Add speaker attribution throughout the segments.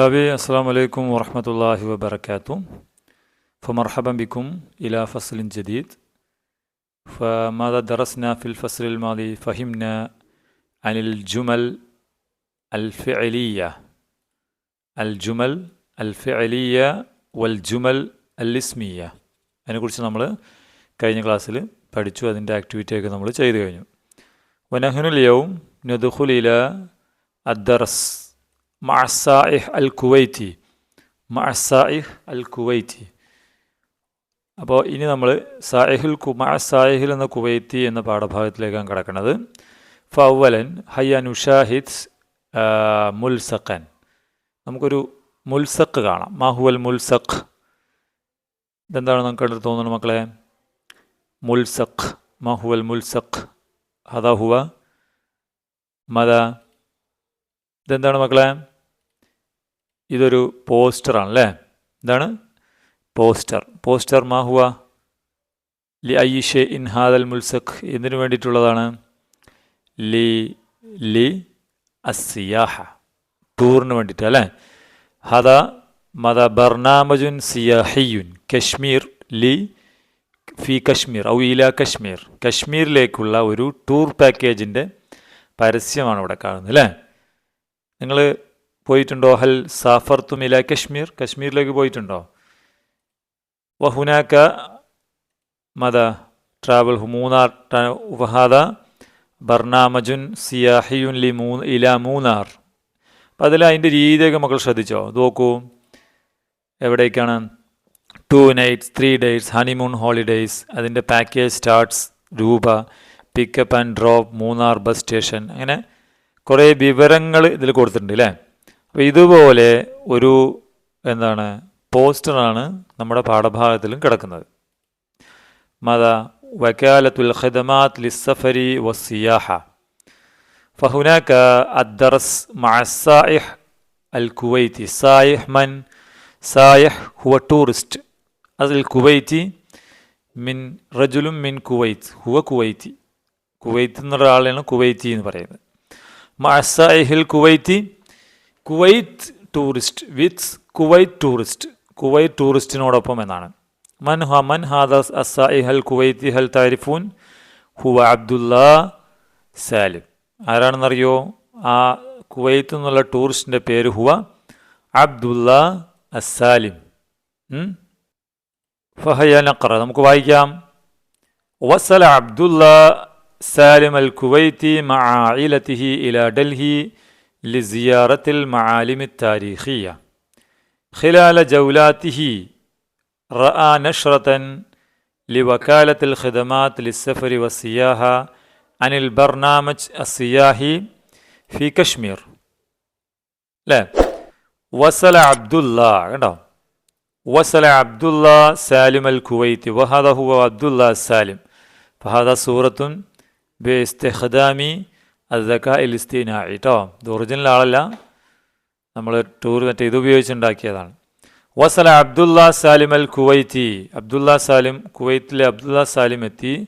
Speaker 1: طلابي السلام عليكم ورحمة الله وبركاته فمرحبا بكم إلى فصل جديد فماذا درسنا في الفصل الماضي فهمنا عن الجمل الفعلية الجمل الفعلية والجمل الاسمية അതിനെക്കുറിച്ച് നമ്മൾ കഴിഞ്ഞ ക്ലാസ്സിൽ പഠിച്ചു അതിൻ്റെ ആക്ടിവിറ്റിയൊക്കെ നമ്മൾ ചെയ്തു കഴിഞ്ഞു വനഹനുലിയവും നദുഖുലില അദ്ദറസ് മഅസായിഹ് അൽ കുവൈറ്റി മഅസായിഹ് അൽ കുവൈറ്റി അപ്പോൾ ഇനി നമ്മൾ സാഹിൽ കു മഅസായിഹിൽ എന്ന കുവൈത്തി എന്ന പാഠഭാഗത്തിലേക്കാണ് കിടക്കുന്നത്. ഫവലൻ ഹയ്യ നുഷാഹിദ് മുൽസഖൻ. നമുക്കൊരു മുൽസഖ് കാണാം. മാഹുവൽ മുൽസഖ്. ഇതെന്താണ് നമുക്ക് കണ്ടിട്ട് തോന്നുന്നത് മക്കളെ? മുൽസഖ്. മാഹുവൽ മുൽസഖ്. ഹദാ ഹുവ. ഇതെന്താണ് മക്കളെ? ഇതൊരു പോസ്റ്ററാണ് അല്ലേ എന്താണ്? പോസ്റ്റർ. പോസ്റ്റർ മാഹുവ ലി അയ്യിഷെ ഇൻ ഹാദൽ മുൽസഖ്. എന്തിനു വേണ്ടിയിട്ടുള്ളതാണ്? ലി ലി അസിയാഹ ടൂറിന് വേണ്ടിയിട്ട് അല്ലേ? ഹദ മദ ബർണാമജുൻ സിയാഹിയുൻ. കശ്മീർ ലി ഫി കശ്മീർ ഔ ഇല കശ്മീർ. കശ്മീരിലേക്കുള്ള ഒരു ടൂർ പാക്കേജിന്റെ പരസ്യമാണ് ഇവിടെ കാണുന്നത് അല്ലേ? നിങ്ങൾ പോയിട്ടുണ്ടോ? ഹൽ സാഫർ തുമില കശ്മീർ? കശ്മീരിലേക്ക് പോയിട്ടുണ്ടോ? വഹുനാക്ക മത ട്രാവൽ മൂന്നാർ വഹാദ ബർണാമജുൻ സിയാഹിയുൻ ലി മൂ ഇല മൂന്നാർ. അപ്പം അതിൽ അതിന്റെ രീതിയൊക്കെ മക്കൾ ശ്രദ്ധിച്ചോ? നോക്കൂ. എവിടേക്കാണ്? Two nights three days honeymoon holidays അതിന്റെ പാക്കേജ് സ്റ്റാർട്ട്സ് രൂപ pickup and drop Munnar bus station അങ്ങനെ കുറേ വിവരങ്ങൾ ഇതിൽ കൊടുത്തിട്ടുണ്ട് അല്ലേ അപ്പോൾ ഇതുപോലെ ഒരു എന്താണ് പോസ്റ്ററാണ് നമ്മുടെ പാഠഭാഗത്തിലും കിടക്കുന്നത് മത വക്കാലത്തുൽ ഖദമാത്ത് ലിസഫരി വസിയാഹ فهناك الدرس مع السائح الكويتي سائح من سائح هو تورست الكويتي من رجل من كويت هو كويتي കുവൈത്ത് എന്നുള്ള ആളാണ് കുവൈത്തി എന്ന് പറയുന്നത് മഅസാഹിൽ Kuwaiti Kuwait tourist with Kuwait tourist Kuwait ടൂറിസ്റ്റിനോടൊപ്പം എന്നാണ്. മൻ ഹ മൻ ഹാദസ് അസായി ഹൽ കുവൈത്തി ഹൽ താരിഫൂൻ ഹു അബ്ദുല്ല സാലിം ആരാണെന്നറിയോ? ആ കുവൈത്ത് എന്നുള്ള ടൂറിസ്റ്റിന്റെ പേര് ഹുവ അബ്ദുല്ല അസാലിം ഫഹയ നഖറ നമുക്ക് വായിക്കാം. വസല അബ്ദുല്ല സാലിം അൽ കുവൈത്തി മാ ഇലത്തിഹി ഇല ഡൽഹി لزيارة المعالم التاريخية. خلال جولاته رأى نشرة لوكالة الخدمات للسفر والسياحة عن البرنامج السياحي في كشمير. لا وصل عبد الله وصل عبد الله سالم الكويتي وهذا هو عبد الله السالم. فهذا صورة باستخدام അസക്ക എലിസ്തീനായി കേട്ടോ ഇത് ഒറിജിനൽ ആളല്ല. നമ്മൾ ടൂർ മറ്റേ ഇത് ഉപയോഗിച്ചുണ്ടാക്കിയതാണ്. വസല Abdullah Salim Al Kuwaiti Abdullah Salim കുവൈത്തിലെ Abdullah Salim എത്തി.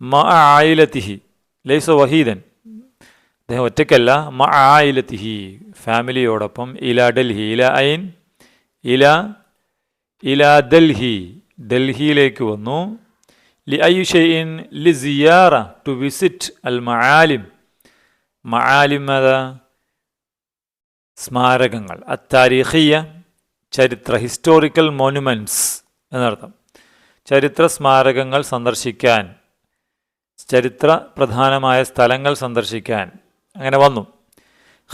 Speaker 1: മ ആയിലത്തിഹി. ലൈസ വഹീദൻ. അദ്ദേഹം ഒറ്റയ്ക്കല്ല. മ ആയിലത്തിഹി. ഫാമിലിയോടൊപ്പം ഇല ഡൽഹി. ഇല ഐൻ? ഇല? ഇല ഡൽഹി. ഡൽഹിയിലേക്ക് വന്നു. ലി ഐ ഷെയ്ൻ ലി സിയാറ ടു വിസിറ്റ് അൽ മആലിം മഹാലിമത സ്മാരകങ്ങൾ. അത്താരിഖിയ ചരിത്ര ഹിസ്റ്റോറിക്കൽ മോണുമെന്റ്സ് എന്നർത്ഥം. ചരിത്ര സ്മാരകങ്ങൾ സന്ദർശിക്കാൻ ചരിത്ര പ്രധാനമായ സ്ഥലങ്ങൾ സന്ദർശിക്കാൻ അങ്ങനെ വന്നു.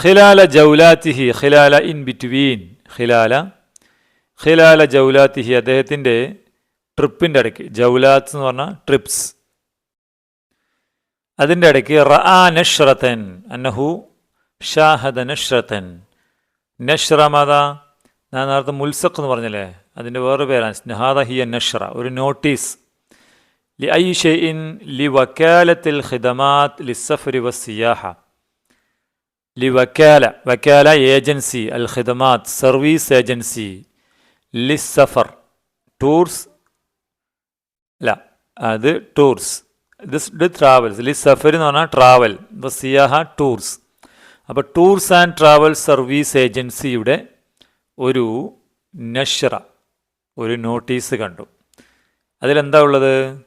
Speaker 1: ഖിലാല ജൗലാത്തിഹി ഖിലാല ഇൻ ബിറ്റ്വീൻ ഖിലാല ഖിലാല ജൗലാത്തിഹി അദ്ദേഹത്തിന്റെ ട്രിപ്പിന്റെ ഇടയ്ക്ക്. ജൗലാത്ത് എന്ന് പറഞ്ഞാൽ ട്രിപ്സ് അതിന്റെ ഇടയ്ക്ക് റആ നഷ്റത്തൻ അന്നഹു ഷാഹദ നഷ്റത്തൻ നഷ്റമത ഞാൻ നേരത്തെ മുൽസഖ് എന്ന് പറഞ്ഞല്ലേ? അതിന്റെ വേറെ പേരാണ്. സ്നഹാദ ഹിയ നഷ്റ ഒരു നോട്ടീസ്. ലി ഐ ഷെയിൻ ലി വക്കാലത്തിൽ ഖിദമാത്ത് ലിസഫരി വസിയാഹ ലി വക്കാല വക്കാല ഏജൻസി അൽ ഖിദമാത്ത് സർവീസ് ഏജൻസി ലിസഫർ ടൂർസ് അല്ല അത് ടൂർസ്. ഇത് ഡി ട്രാവൽസ് ലി സഫർ എന്ന് പറഞ്ഞാൽ ട്രാവൽ സിയാഹ ടൂർസ് അപ്പോൾ ടൂർസ് ആൻഡ് ട്രാവൽ സർവീസ് ഏജൻസിയുടെ ഒരു നഷറ ഒരു നോട്ടീസ് കണ്ടു. അതിലെന്താ ഉള്ളത്?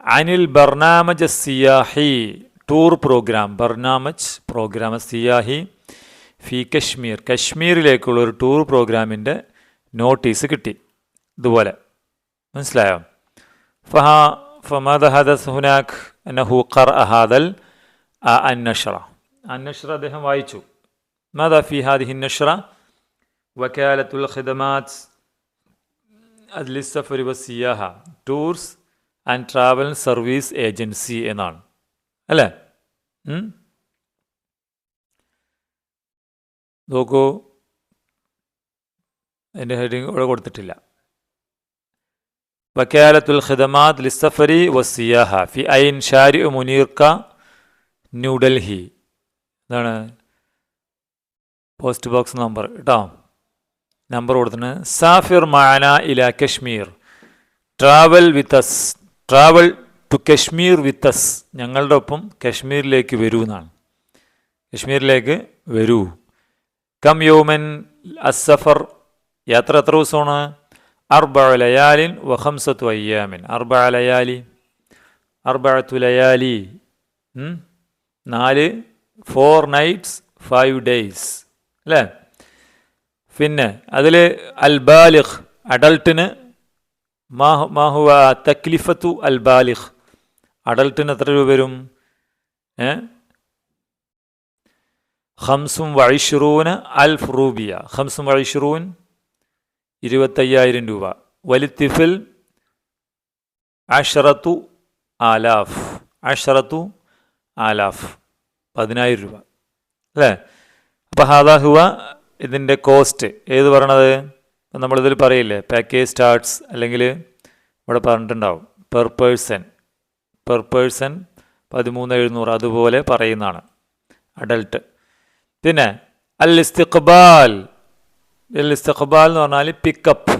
Speaker 1: അനിൽ ബർനാമജ് സിയാഹി ടൂർ പ്രോഗ്രാം. ബർനാമജ് പ്രോഗ്രാം സിയാഹി ഫി കശ്മീർ. കശ്മീരിലേക്കുള്ള ഒരു ടൂർ പ്രോഗ്രാമിന്റെ നോട്ടീസ് കിട്ടി. ഇതുപോലെ. മനസ്സിലായോ? ഫഹ ഫമാദ ഹദസ് ഹുനാഖ് നഹു ഖർ അഹാദൽ അന്നഷ്ര അന്നഷ്ര അദ്ദേഹം വായിച്ചു. മദ ഫി ഹാദിഹി നഷ്ര വക്കാലത്തുൽ ഖിദമാത്ത് അദ്ലിസഫർ സിയാഹ tours and travel service agency എന്നാണ്. അല്ലേ? നോക്കൂ. എന്റെ ഹെഡിങ് ഇവിടെ കൊടുത്തിട്ടില്ല. വക്കാലത്തുൽ ഖിദമാത് ലിസഫരി വസിയാഹ ഫി ഐൻ ഷാരി മുനീർക്ക ന്യൂഡൽഹി ഇതാണ് പോസ്റ്റ് ബോക്സ് നമ്പർ കേട്ടോ നമ്പർ കൊടുത്തിന് സാഫിർ മാന ഇല Kashmir. Travel with us travel to Kashmir with us. ഞങ്ങളുടെ ഒപ്പം കശ്മീരിലേക്ക് വരൂ എന്നാണ്. കശ്മീരിലേക്ക് വരൂ. കം യോമൻ അസഫർ യാത്ര എത്ര ദിവസമാണ്? അർബ ലയാലിൻ വഹംസത്തു അയ്യാമിൻ അർബലയാലി ലയാലി അർബഅത്തു ലയാലി ഉം? നാല് ഫോർ നൈറ്റ്സ് ഫൈവ് ഡേയ്സ് അല്ലേ? പിന്നെ അതിൽ അൽ ബാലിഖ് അഡൾട്ടിന് മാഹു മാഹുവ തക്ലിഫത്തു അൽ ബാലിഖ് അഡൾട്ടിന് എത്ര രൂപ വരും? ഹംസും വൈഷ്റൂന് അൽഫ് റൂബിയ. ഹംസും വൈഷ്റൂൻ ഇരുപത്തയ്യായിരം രൂപ. വലിത്തിഫിൽ അഷറത്തു ആലാഫ്. അഷറത്തു ആലാഫ്. പതിനായിരം രൂപ. അല്ലേ? അപ്പോൾ ഹാദാഹുവ ഇതിന്റെ കോസ്റ്റ്. ഏത് പറയണത്? നമ്മളിതിൽ പറയില്ലേ? പാക്കേജ് സ്റ്റാർട്ട്സ് അല്ലെങ്കിൽ ഇവിടെ പറഞ്ഞിട്ടുണ്ടാവും. പെർ പേഴ്സൺ പെർ പേഴ്സൺ പതിമൂന്ന് എഴുന്നൂറ്. അതുപോലെ പറയുന്നതാണ്. അഡൽട്ട് പിന്നെ അൽ ഇസ്തിഖ്ബാൽ അൽ ഇസ്തഖബാൽ എന്ന് പറഞ്ഞാൽ പിക്കപ്പ്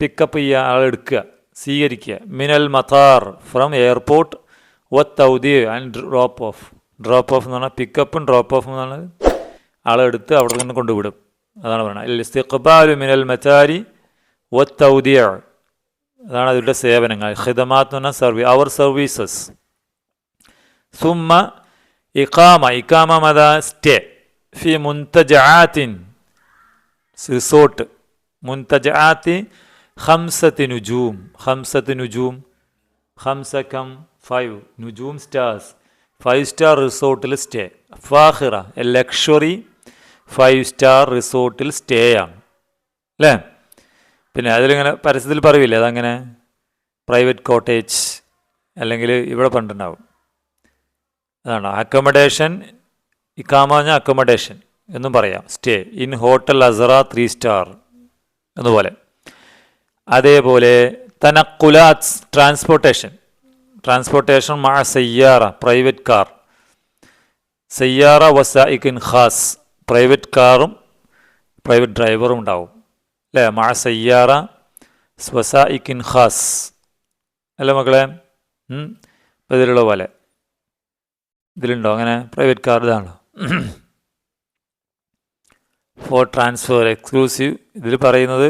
Speaker 1: പിക്കപ്പ് ചെയ്യുക ആളെടുക്കുക സ്വീകരിക്കുക. മിനൽ മത്താർ ഫ്രം എയർപോർട്ട് വത്ത് തൗദി and drop off drop off എന്ന് പറഞ്ഞാൽ പിക്കപ്പും ഡ്രോപ്പ് ഓഫും എന്ന് പറഞ്ഞാൽ ആളെടുത്ത് അവിടെ നിന്ന് കൊണ്ടുവിടും. അതാണ് പറയുന്നത് ഇൽ ഇസ്തിഖ്ബാലു മിനൽ മച്ചാരി വത്ത് തൗദിയ അതാണ് അതിന്റെ സേവനങ്ങൾ. ഖിദമാത്ത് എന്ന് പറഞ്ഞാൽ സർവീസ് അവർ സർവീസസ് സുമ്മ ഇഖാമ ഇഖാമ മത സ്റ്റേ ഫി മുൻതജാത്തിൻ റിസോർട്ട്. മുൻതജാത്തി ഹംസത്തി നുജൂം. ഹംസത്തി നുജൂം. ഹംസക്കം ഫൈവ്. നുജൂം സ്റ്റാർസ്. ഫൈവ് സ്റ്റാർ റിസോർട്ടിൽ സ്റ്റേ. ഫാഹിറ. എ ലക്ഷറി ഫൈവ് സ്റ്റാർ റിസോർട്ടിൽ സ്റ്റേ ആണ് അല്ലേ പിന്നെ അതിലിങ്ങനെ പരസ്യത്തിൽ പറയില്ലേ? അതങ്ങനെ പ്രൈവറ്റ് കോട്ടേജ് അല്ലെങ്കിൽ ഇവിടെ പണ്ടുണ്ടാവും. അതാണ്. അക്കോമഡേഷൻ ഇക്കാമ പറഞ്ഞാൽ അക്കോമഡേഷൻ. എന്നും പറയാം. സ്റ്റേ ഇൻ ഹോട്ടൽ അസറ ത്രീ സ്റ്റാർ എന്നുപോലെ. അതേപോലെ തനക്കുലാസ് ട്രാൻസ്പോർട്ടേഷൻ ട്രാൻസ്പോർട്ടേഷൻ മാ സയ്യാറ പ്രൈവറ്റ് കാർ സയ്യാറ വസായിക്കിൻ ഖാസ് പ്രൈവറ്റ് കാറും പ്രൈവറ്റ് ഡ്രൈവറും ഉണ്ടാവും. അല്ലേ? മാ സയ്യാറ വസായിക്കിൻ ഖാസ്. അല്ലേ മക്കളെ? ഇതിലുള്ള പോലെ. ഇതിലുണ്ടോ? അങ്ങനെ പ്രൈവറ്റ് കാർ ഇതാണോ? ഫോർ ട്രാൻസ്ഫർ എക്സ്ക്ലൂസീവ് ഇതിൽ പറയുന്നത്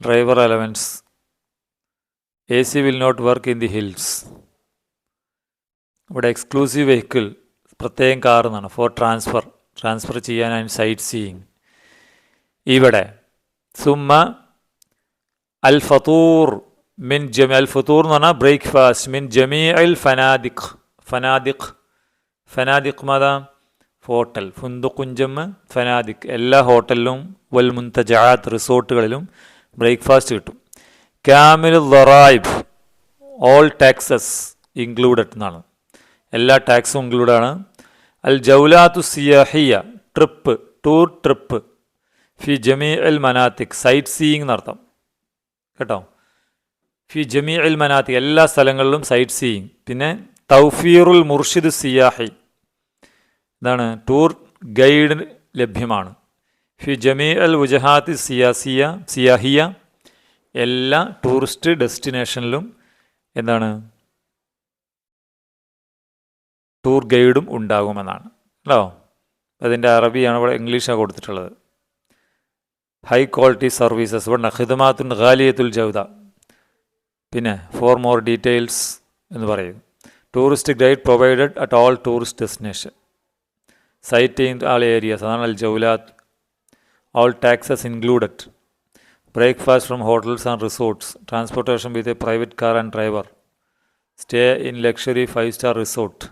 Speaker 1: driver allowance A C will not work in the hills ഇവിടെ എക്സ്ക്ലൂസീവ് വെഹിക്കിൾ പ്രത്യേകം കാർ എന്നാണ്. ഫോർ ട്രാൻസ്ഫർ ട്രാൻസ്ഫർ ചെയ്യാൻ ആൻഡ് സൈറ്റ് സീയിങ് ഇവിടെ സുമ്മ അൽ ഫത്തൂർ മിൻ ജമി അൽ ഫത്തൂർ എന്ന് പറഞ്ഞാൽ ബ്രേക്ക്ഫാസ്റ്റ് മിൻ ജമീ അൽ ഫനാദിഖ് ഫനാദിഖ് ഫനാദിഖ് മത? ഹോട്ടൽ ഫുന്തുക്കുഞ്ചമ്മ് ഫനാദിക് എല്ലാ ഹോട്ടലിലും വൽ മുൻതജാത്ത് റിസോർട്ടുകളിലും ബ്രേക്ക്ഫാസ്റ്റ് കിട്ടും. ക്യാമിൽ ദറായിബ് ഓൾ ടാക്സസ് ഇൻക്ലൂഡഡ് എന്നാണ്. എല്ലാ ടാക്സും ഇൻക്ലൂഡാണ് അൽ ജൗലാത്തു സിയാഹിയ ട്രിപ്പ് ടൂർ ട്രിപ്പ് ഫി ജമീ അൽ മനാത്തിക് സൈറ്റ് സീയിങ് നടത്താം കേട്ടോ? ഫി ജമീ അൽ മനാത്തിക് എല്ലാ സ്ഥലങ്ങളിലും സൈറ്റ് സീയിങ് പിന്നെ തൗഫീറുൽ മുർഷിദ് സിയാഹി ഇതാണ് ടൂർ ഗൈഡ് ലഭ്യമാണ്. ഫി ജമീ അൽ വുജഹാത്ത് സിയാസിയ സിയാഹിയ എല്ലാ ടൂറിസ്റ്റ് ഡെസ്റ്റിനേഷനിലും എന്താണ്? ടൂർ ഗൈഡും ഉണ്ടാകുമെന്നാണ്. അല്ലോ അതിന്റെ അറബിയാണ് ഇവിടെ ഇംഗ്ലീഷാണ് കൊടുത്തിട്ടുള്ളത്. ഹൈ ക്വാളിറ്റി സർവീസസ് ഇവിടെ ഹിദമാത്തുൻ ഖാലിയത്തുൽ ജൗദ. പിന്നെ ഫോർ മോർ ഡീറ്റെയിൽസ് എന്ന് പറയും. Tourist guide provided at all tourist destination all area അതാണ് അൽ ജൗലാത്ത് all taxes included breakfast from hotels and resorts transportation with a private car and driver stay in luxury five star resort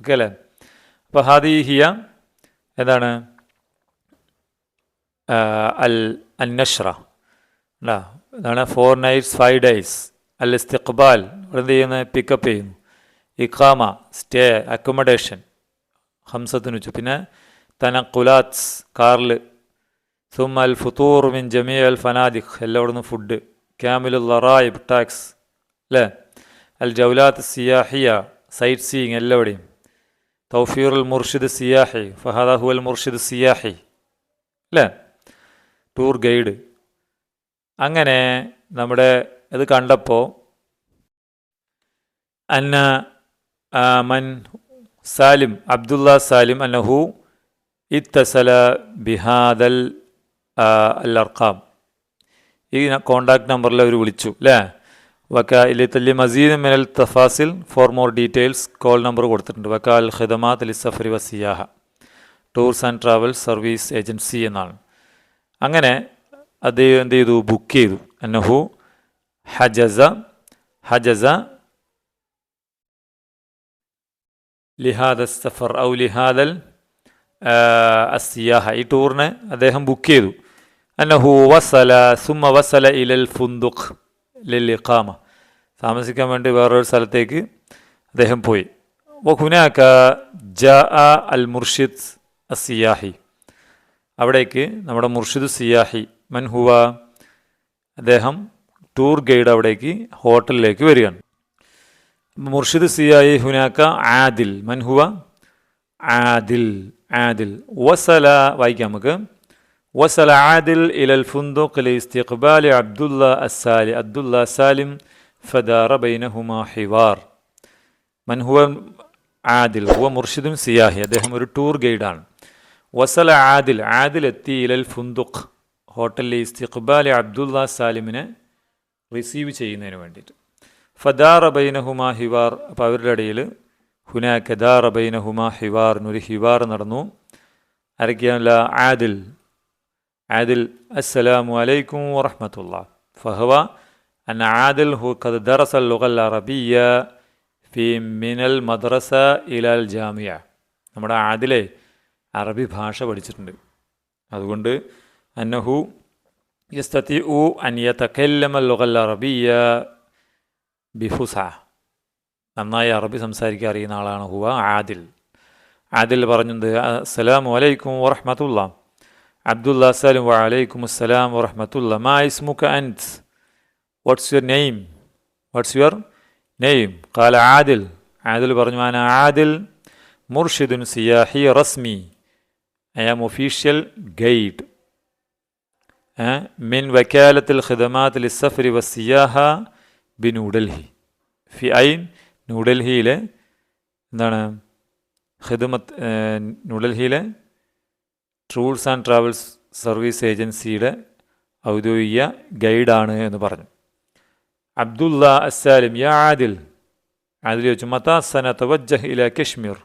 Speaker 1: okay അല്ലേ? അപ്പോൾ ഹാദി ഹിയ എന്താണ്? അൽ അന്നഷ്ര അല്ല എന്താണ്? ഫോർ നൈറ്റ്സ് ഫൈവ് ഡേയ്സ് അൽ ഇസ്തിഖ്ബാൽ ഇവിടെ എന്ത് ചെയ്യുന്നത് പിക്കപ്പ് ചെയ്യുന്നു. ഇഖാമ സ്റ്റേ അക്കോമഡേഷൻ ഹംസത്തിന് വെച്ചു പിന്നെ തനക്കുലാത്സ് കാറിൽ സും അൽ ഫുത്തൂർ മിൻ ജമീ അൽ ഫനാദിഖ്. നിന്ന് ഫുഡ്. ക്യാമിലുൽ ലറായിബ് ടാക്സ് അല്ലേ അൽ ജൗലാത്ത് സിയാഹിയ സൈറ്റ് സീയിങ് എല്ലാവിടെയും. തൗഫീർ അൽ മുർഷിദ് സിയാഹി. ഫഹദാഹു അൽ മുർഷിദ് സിയാഹി. അല്ലേ ടൂർ ഗൈഡ്. അങ്ങനെ നമ്മുടെ ഇത് കണ്ടപ്പോൾ അന്ന മൻ സാലിം അബ്ദുള്ള സാലിം അനഹു ഇത്തസല ബിഹാദൽ അൽ അർഖാം ഈ കോണ്ടാക്ട് നമ്പറിൽ അവർ വിളിച്ചു അല്ലേ വക്ക ഇലത്തല്ലി മസീദ് മിനൽ തഫാസിൽ for more details call number കൊടുത്തിട്ടുണ്ട്. വക്ക അൽ ഖിദമാത്ത് അലി സഫരി വസിയാഹ tours and travel service agency എന്നാണ്. അങ്ങനെ അദ്ദേഹം എന്ത് ചെയ്തു? ബുക്ക് ചെയ്തു. അന്നഹു ഹജസ ഹജസ ലിഹാദ സഫർ ഔ ലിഹാദൽ അസിയാഹ. ഈ ടൂറിന് അദ്ദേഹം ബുക്ക് ചെയ്തു. അന്നഹു വസല സുമ വസല ഇലൽ ഫുന്ദുഖ് ലിഖാമ താമസിക്കാൻ വേണ്ടി വേറൊരു സ്ഥലത്തേക്ക് അദ്ദേഹം പോയി. വഹുനാക്ക ജ അൽ മുർഷിദ് അസിയാഹി. അവിടേക്ക് നമ്മുടെ മുർഷിദ് സിയാഹി മൻഹുവ അദ്ദേഹം ടൂർ ഗൈഡ് അവിടേക്ക് ഹോട്ടലിലേക്ക് വരികയാണ്. മുർഷിദ് സിയായി ഹുനാക്ക ആദിൽ. മൻഹുവ ആദിൽ. ആദിൽ. വസല വായിക്കാം നമുക്ക്. വസല ആദിൽ ഇലൽ ഫുന്ദുഖ് ലിസ്തിഖ്ബാലി അബ്ദുല്ല അസാലി അബ്ദുല്ല സാലിം ഫദാറ ബൈനഹുമാ ഹിവാർ. മൻഹുവ ആദിൽ? ഹുവ മുർഷിദും സിയാഹി. അദ്ദേഹം ഒരു ടൂർ ഗൈഡാണ്. വസല ആദിൽ. ആദിൽ എത്തി ഇലൽ ഫുന്ദുഖ്. ഹോട്ടലിലെ ഇസ്തിഖ്ബാലി അബ്ദുല്ല സാലിമിനെ റിസീവ് ചെയ്യുന്നതിന് വേണ്ടിയിട്ട്. ഫദാറബൈനഹുമാ ഹിവാർ അപ്പോൾ അവരുടെ ഇടയിൽ ഹുനാ കദാറബൈനഹുമാ ഹിവാറിനൊരു ഹിവാർ നടന്നു. അരക്കിയല്ല ആദിൽ. ആദിൽ അസ്സലാമു അലൈക്കും വറഹമത്തുള്ള ഫഹവ അന്ന ആദിൽ ഹു ഖദ് ദറസ ലുഗൽ അറബിയ ഫി മിനൽ മദ്രസ ഇലാൽ ജാമിയ. നമ്മുടെ ആദിലെ അറബി ഭാഷ പഠിച്ചിട്ടുണ്ട്. അതുകൊണ്ട് അന്നഹു യസ്തത്തി ഉ അൻ യതക്കല്ലമൽ ലുഗൽ അറബിയ ബിഫുസ നന്നായി അറബി സംസാരിക്കാൻ അറിയുന്ന ആളാണ് ഹുവ ആദിൽ ആദിൽ പറഞ്ഞത് അസ്സലാമു അലൈക്കും വറഹമത്തുള്ള അബ്ദുല്ല സലും വലൈക്കും അസ്സലാം വറഹമത്തുള്ള മാ ഇസ്മുക അൻത് what's your name what's your name കാല ആദിൽ ആദിൽ പറഞ്ഞു ഞാൻ ആദിൽ മുർഷിദുൻ സിയാഹി റസ്മി ഐ ആം ഒഫീഷ്യൽ ഗൈഡ് من وكالة الخدمات للسفر والسياحة ബിന്യൂഡൽഹി ഫി ഐൻ ന്യൂഡൽഹിയിലെ എന്താണ്? ഹിദുമത്ത് ന്യൂഡൽഹിയിലെ ട്രൂൾസ് ആൻഡ് ട്രാവൽസ് സർവീസ് ഏജൻസിയുടെ ഔദ്യോഗിക ഗൈഡാണ് എന്ന് പറഞ്ഞു. അബ്ദുല്ല അസാലിം യാ ആദിൽ. ആദിൽ ചോദിച്ചു മതാസന തവജ്ജഹ് ഇല കശ്മീർ?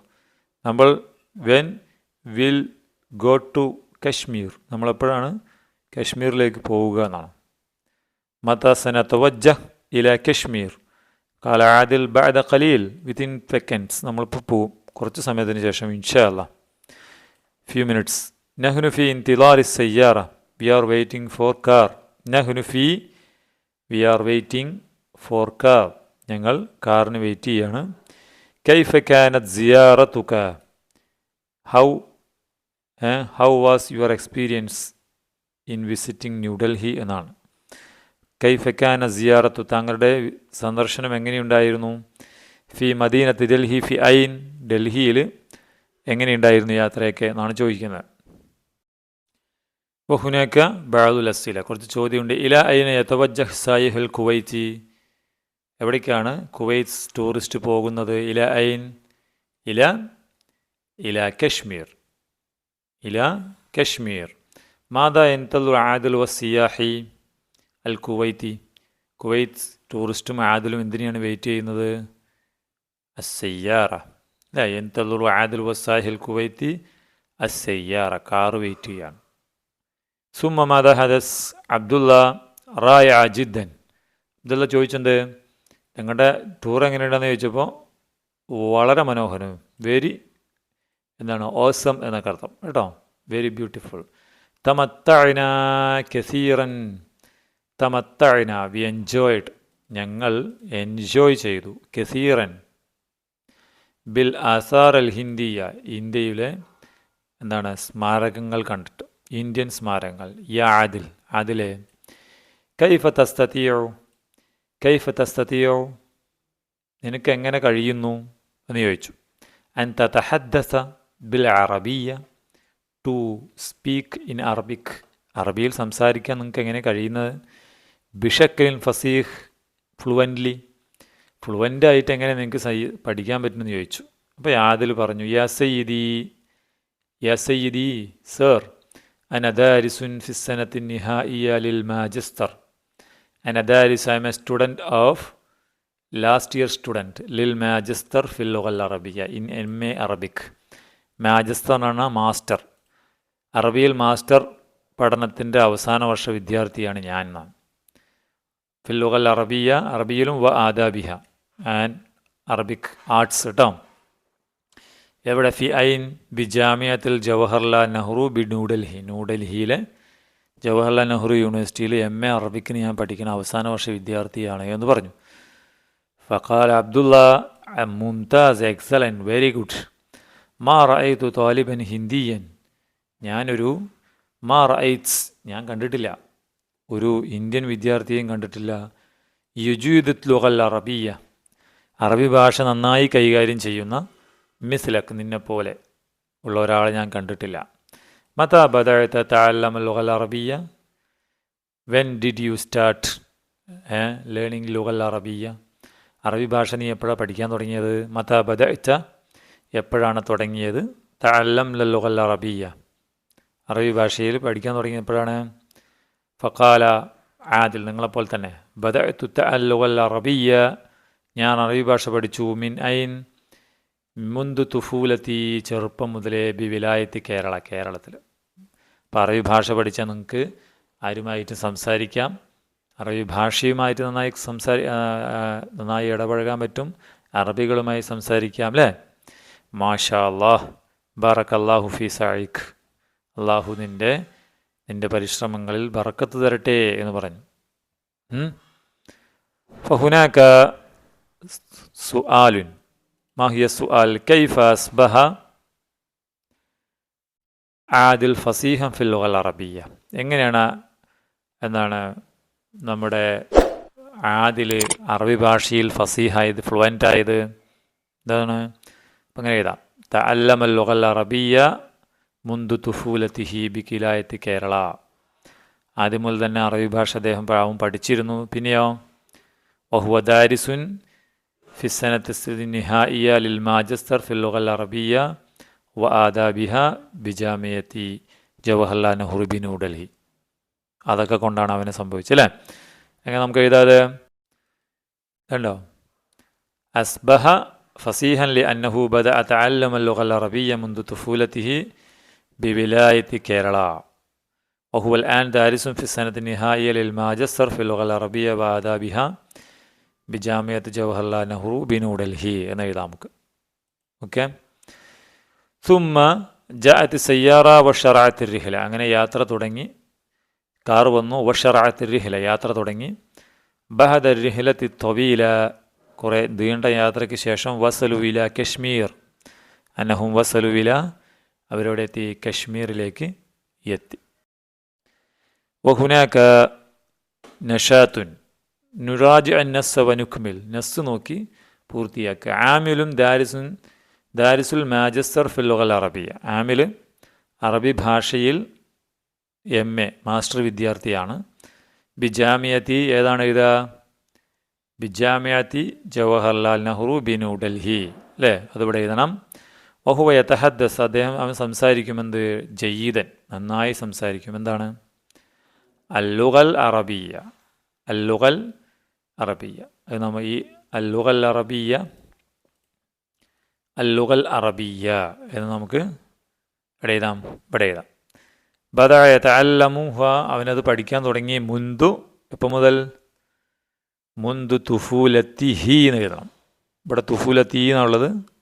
Speaker 1: നമ്മൾ when will go to Kashmir. നമ്മളെപ്പോഴാണ് കശ്മീരിലേക്ക് പോവുക എന്നാണ്. മതാസന തവജ്ജഹ് ഇല കശ്മീർ. കാല ആദിൽ ബാദ ഖലീൽ വിത്തിൻ സെക്കൻഡ്സ് നമ്മളിപ്പോൾ പോവും. കുറച്ച് സമയത്തിന് ശേഷം ഇൻഷാ അല്ല ഫ്യൂ മിനിറ്റ്സ് നഹ്നു ഫി ഇന്തിലാർ സയ്യാറ. We are waiting for car നഹ്നു ഫി we are waiting for car ഞങ്ങൾ കാറിന് വെയിറ്റ് ചെയ്യാണ്. കൈഫ കാനത് തുക how how was your experience in visiting New Delhi എന്നാണ്. കൈഫക്കാന സിയാറത്തു താങ്കളുടെ സന്ദർശനം എങ്ങനെയുണ്ടായിരുന്നു? ഫി മദീനത്ത് ഡൽഹി ഫി ഐൻ ഡൽഹിയിൽ എങ്ങനെയുണ്ടായിരുന്നു യാത്രയൊക്കെ എന്നാണ് ചോദിക്കുന്നത്. ബഹുനേക്ക ബാദുൽ അസീല കുറച്ച് ചോദ്യമുണ്ട്. ഇല ഐന യതവജ്ജഹ് സായിഹുൽ കുവൈത്തി? എവിടേക്കാണ് കുവൈത്ത് ടൂറിസ്റ്റ് പോകുന്നത്? ഇല ഐൻ ഇല ഇല കശ്മീർ. ഇല കശ്മീർ. മാതാ എൻതൽ ആദിൽ വ സിയാഹി? അൽ കുവൈത്തി. കുവൈത്ത് ടൂറിസ്റ്റും ആദിലും എന്തിനാണ് വെയിറ്റ് ചെയ്യുന്നത്? അസ്സയ്യാറ. അല്ല എന്തള്ളു ആദിൽ വസാഹിൽ സാഹിൽ കുവൈത്തി അസയ്യാറ കാറ് വെയിറ്റ് ചെയ്യാണ് സുമ മാതാ ഹദസ് അബ്ദുള്ള റായ അജിദ്ദൻ അബ്ദുള്ള ചോദിച്ചത് നിങ്ങളുടെ ടൂർ എങ്ങനെയുണ്ടെന്ന് ചോദിച്ചപ്പോൾ വളരെ മനോഹരം. വെരി എന്താണ് ഓസം എന്നൊക്കെ അർത്ഥം. കേട്ടോ? വെരി ബ്യൂട്ടിഫുൾ തമത്തഴിന കസീറൻ തമത്തഴിന വി എൻജോയ്ഡ് ഞങ്ങൾ എൻജോയ് ചെയ്തു. കസീറൻ. ബിൽ ആസാർ അൽ ഹിന്ദിയ ഇന്ത്യയിലെ എന്താണ് സ്മാരകങ്ങൾ കണ്ടിട്ട്. ഇന്ത്യൻ സ്മാരകങ്ങൾ. യാ ആദിൽ. അതിലെ കൈഫ തസ്തത്തിയോ കൈഫ തസ്തത്തിയോ നിനക്ക് എങ്ങനെ കഴിയുന്നു എന്ന് ചോദിച്ചു. അൻ തഹദ്ദസ ബിൽ അറബിയ ടു സ്പീക്ക് ഇൻ അറബിക് അറബിയിൽ സംസാരിക്കാൻ നിങ്ങൾക്ക് എങ്ങനെ കഴിയുന്നത്? ബിഷക്കലിൻ ഫസീഹ് ഫ്ലുവന്റ്ലി ഫ്ലുവന്റായിട്ട് എങ്ങനെ നിങ്ങൾക്ക് സൈ പഠിക്കാൻ പറ്റുമെന്ന് ചോദിച്ചു. അപ്പോൾ യാതിൽ പറഞ്ഞു യാ സയ്യിദി യാ സയ്യിദി സർ അനദാരിസുൻ ഫിസനത്തിൻ നിഹായിയ ലിൽ മാജിസ്റ്റർ അനദാരിസ് I M A student of last year student ലിൽ മാജിസ്റ്റർ ഫിൽ ലുഗൽ അറബിയ ഇൻ എം എ അറബിക്. മാജിസ്റ്റർ ആണ് മാസ്റ്റർ. അറബിയിൽ മാസ്റ്റർ പഠനത്തിന്റെ അവസാന വർഷ വിദ്യാർത്ഥിയാണ് ഞാൻ എന്നാണ്. ലുഗൽ അറബിയ അറബിയിലും വ ആദാബിഹ ആൻഡ് അറബിക് ആർട്സ് കേട്ടോ എവിടെ? ഫി ഐൻ ബി ജാമിയത്തിൽ ജവഹർലാൽ നെഹ്റു ബി ന്യൂഡൽഹി. ന്യൂഡൽഹിയിലെ ജവഹർലാൽ നെഹ്റു യൂണിവേഴ്സിറ്റിയിൽ എം എ അറബിക്കിന് ഞാൻ പഠിക്കുന്ന അവസാന വർഷ വിദ്യാർത്ഥിയാണ് എന്ന് പറഞ്ഞു. ഫഖാൽ അബ്ദുള്ള മുംതാസ് എക്സലന്റ് വെരി ഗുഡ്. മാ റഅയ്തു താലിബൻ ഹിന്ദിയൻ. ഞാനൊരു മാ റൈറ്റ്സ് ഞാൻ കണ്ടിട്ടില്ല. ഒരു ഇന്ത്യൻ വിദ്യാർത്ഥിയെയും കണ്ടിട്ടില്ല. യുജൂദത്ത് ലുഗൽ അറബിയ അറബി ഭാഷ നന്നായി കൈകാര്യം ചെയ്യുന്ന മിസ്ലക്ക് നിന്നെപ്പോലെ ഉള്ള ഒരാളെ ഞാൻ കണ്ടിട്ടില്ല. മത ബദഴത്ത താലമൽ ലുഗൽ Arabiya when did you start learning ലുഹൽ അറബിയ അറബി ഭാഷ നീ എപ്പോഴാണ് പഠിക്കാൻ തുടങ്ങിയത്? മത ബദഴച്ച എപ്പോഴാണ് തുടങ്ങിയത്? തഅല്ലം ലുഹൽ അറബിയ അറബി ഭാഷയിൽ പഠിക്കാൻ തുടങ്ങിയപ്പോഴാണ് ഫക്കാല ആദിൽ നിങ്ങളെപ്പോലെ തന്നെ. ബദ തുത്ത അല്ലുവൽ അറബിയ ഞാൻ അറബി ഭാഷ പഠിച്ചു. മിൻ ഐൻ? മുന്തു തുഫൂലത്തി ചെറുപ്പം മുതലേ ബി വിലായത്തി കേരള. കേരളത്തിൽ. അപ്പോൾ അറബി ഭാഷ പഠിച്ചാൽ നിങ്ങൾക്ക് ആരുമായിട്ട് സംസാരിക്കാം. അറബി ഭാഷയുമായിട്ട് നന്നായി സംസാരി നന്നായി ഇടപഴകാൻ പറ്റും. അറബികളുമായി സംസാരിക്കാം അല്ലേ? മാഷാ അള്ളാഹ്. ബാറക് അള്ളാഹു ഫി സായിഖ് അള്ളാഹു നിന്റെ നിന്റെ പരിശ്രമങ്ങളിൽ ബറക്കത്ത് തരട്ടെ എന്ന് പറഞ്ഞു. ഫഹുനാക്ക സുആലുൻ മാഹിയ സുആൽ കൈഫ ആദിൽ ഫസീഹം ഫിൽ അറബിയ എങ്ങനെയാണ് എന്നാണ് നമ്മുടെ ആദിൽ അറബി ഭാഷയിൽ ഫസീഹായത് ഫ്ലുവന്റ് ആയത് എന്താണ് അപ്പം അങ്ങനെ എഴുതാം. തഅല്ലമൽ ലുഗൽ അറബിയ മുന്തു തുഫൂലത്തി ഹീബി കിലായത്തി കേരള. ആദ്യം മുതൽ തന്നെ അറബി ഭാഷ അദ്ദേഹം പാവം പഠിച്ചിരുന്നു. പിന്നെയോ ഒഹുവദാരിസുൻ ഫിസനത്ത് നിഹായിയ ലിൽ മാജസ്തർ ഫില്ലുഖൽ അറബിയ വ ആദാബിഹ ബിജാമിയത്തി ജവഹർലാൽ നെഹ്റു ബി ന്യൂഡൽഹി. അതൊക്കെ കൊണ്ടാണ് അവനെ സംഭവിച്ചത് അല്ലേ? എങ്ങനെ നമുക്ക് എഴുതാതെ കണ്ടോ? അസ്ബഹ ഫസീഹൻ ലി അന്നഹു ബദ അലമൽ അറബിയ മുന്തു തുഫൂലത്തിഹി ബിവിലായത്തി കേരള വഹുവൽ ആൻ ദാരിസും ഫിസനത്ത് നിഹായലിൽ മാജസർ ഫിലുഖൽ അറബിയ വാദാബിഹ ബിജാമിയത്ത് ജവഹർലാൽ നെഹ്റു ബി ന്യൂഡൽഹി എന്ന് എഴുതാം നമുക്ക് ഓക്കെ സുമ്മ ജാത്ത് സയ്യാറ വഷറാഅത്ത് റിഹ്ല അങ്ങനെ യാത്ര തുടങ്ങി കാർ വന്നു വഷറാഅത്ത് റിഹ്ല യാത്ര തുടങ്ങി ബഹദ റിഹ്ലത്തി തൊവീല കുറേ നീണ്ട യാത്രയ്ക്ക് ശേഷം വസലുവില കശ്മീർ അന്നഹും വസലുവില അവരോട് എത്തി കശ്മീരിലേക്ക് എത്തി. വഹുനാക്ക നഷാത്തുൻ നുറാജ് അന്നസ് വനുഖ്മിൽ നസ് നോക്കി പൂർത്തിയാക്കുക. ആമിലും ദാരിസുൻ ദാരിസുൽ മാജസ്റ്റർ ഫില്ലുകൾ അറബിയ ആമിൽ അറബി ഭാഷയിൽ എം എ മാസ്റ്റർ വിദ്യാർത്ഥിയാണ്. ബിജാമിയത്തി ഏതാണ് എഴുതുക? ബിജാമിയത്തി ജവഹർലാൽ നെഹ്റു ബി ന്യൂഡൽഹി അല്ലേ അതിവിടെ എഴുതണം. വഹുവ യതഹദ്ദസ്. അദ്ദേഹം അവൻ സംസാരിക്കുമെന്ത്? ജയീദൻ. നന്നായി സംസാരിക്കും. എന്താണ്? അല്ലുഗൽ അറബിയ. അല്ലുഗൽ അറബിയ. അത് നമ്മൾ ഈ അല്ലുഗൽ അറബിയ അല്ലുഗൽ അറബിയ എന്ന് നമുക്ക് ഇവിടെ എഴുതാം. ഇവിടെ എഴുതാം. ബദായ അല്ലമുഹ അവനത് പഠിക്കാൻ തുടങ്ങി മുന്തു എപ്പോൾ മുതൽ? മുന്തു തുഫൂലത്തി ഹീ എന്ന് എഴുതണം. ഇവിടെ തുഫൂലത്തി എന്നുള്ളത്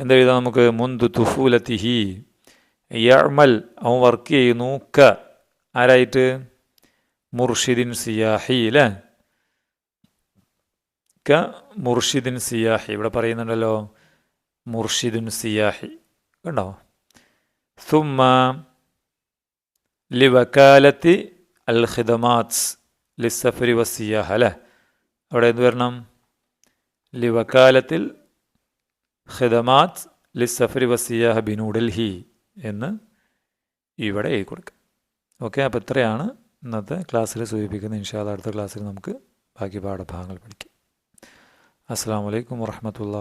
Speaker 1: എന്തെഴുതാം നമുക്ക്? മുന്തു തുഫൂലത്തിഹി യമൽ അവൻ വർക്ക് ചെയ്യുന്നു ക. ആരായിട്ട്? മുർഷിദിൻ സിയാഹി അല്ലേ ക മുർഷിദിൻ സിയാഹി. ഇവിടെ പറയുന്നുണ്ടല്ലോ മുർഷിദിൻ സിയാഹി. കണ്ടോ? സുമ്മ ലിവക്കാലത്തി അൽ ഖിദമാത്സ് ലിസഫരി വസിയാഹ അല്ലേ അവിടെ എന്ത് വരണം? ലിവക്കാലത്തിൽ ഖിദമാത്ത് ലിസഫരി വസിയാഹ ബിനൂഡൽഹി എന്ന് ഇവിടെ എഴുതി കൊടുക്കുക ഓക്കെ അപ്പോൾ ഇത്രയാണ് ഇന്നത്തെ ക്ലാസ്സിൽ സൂചിപ്പിക്കുന്നത് ഇൻഷാല്ല അടുത്ത ക്ലാസ്സിൽ നമുക്ക് ബാക്കി പാഠഭാഗങ്ങൾ പഠിക്കാം. അസ്സാം വലൈക്കും വാഹമത്തുള്ള